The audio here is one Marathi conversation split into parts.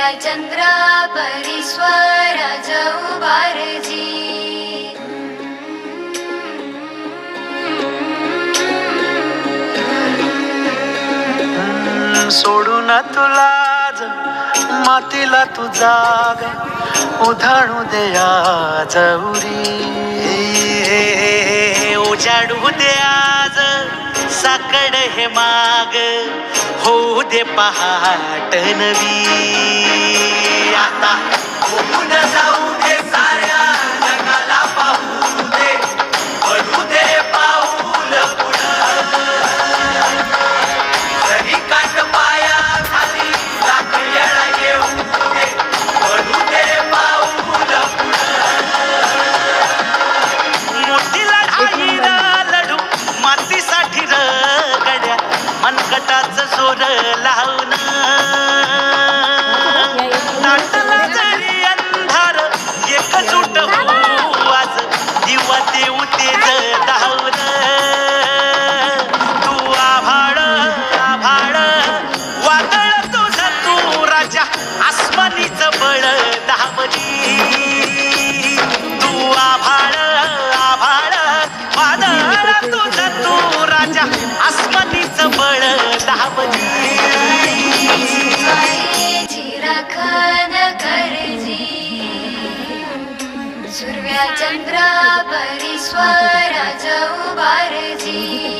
चंद्रा परीश्वर जाऊ बारजी सोडू ना तुला आज मातीला तू जाग उधाणू दे आज उरी. उजाडू दे आज साकड हे माग होऊ दे पहाट नवी. आता. होऊन जाऊ दे साऱ्या जगाला पाहू दे. पडू दे पाऊल जरी काट पाया खाली लाख येऊ दे. पडू दे पाऊल मोठी लढाई र लढू मातीसाठी र गड्या जोर आसमानीच बळ धावली. तू आभाळ आभाळ वादळ तुझ तू राजा आसमानीच बळ धावली. चंद्रा परी स्वराज बारजी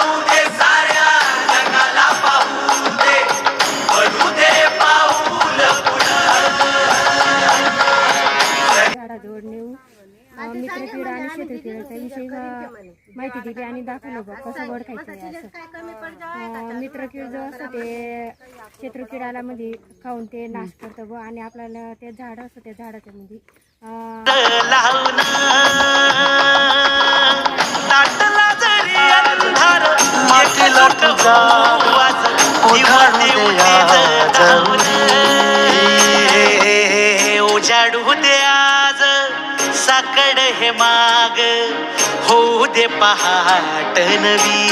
मित्रकिडा आणि शेत्रकिडाचा विषयी अं, माहिती दिली आणि दाखवलं बघ कसं वड खायचं मित्रकीड जो असतं ते क्षेत्रकिडाला मध्ये खाऊन ते नाश करतं व आणि आपल्याला ते झाड असतं त्या झाडाच्या मातीला तुझा साकड हे माग. होऊ दे पहाट नवी.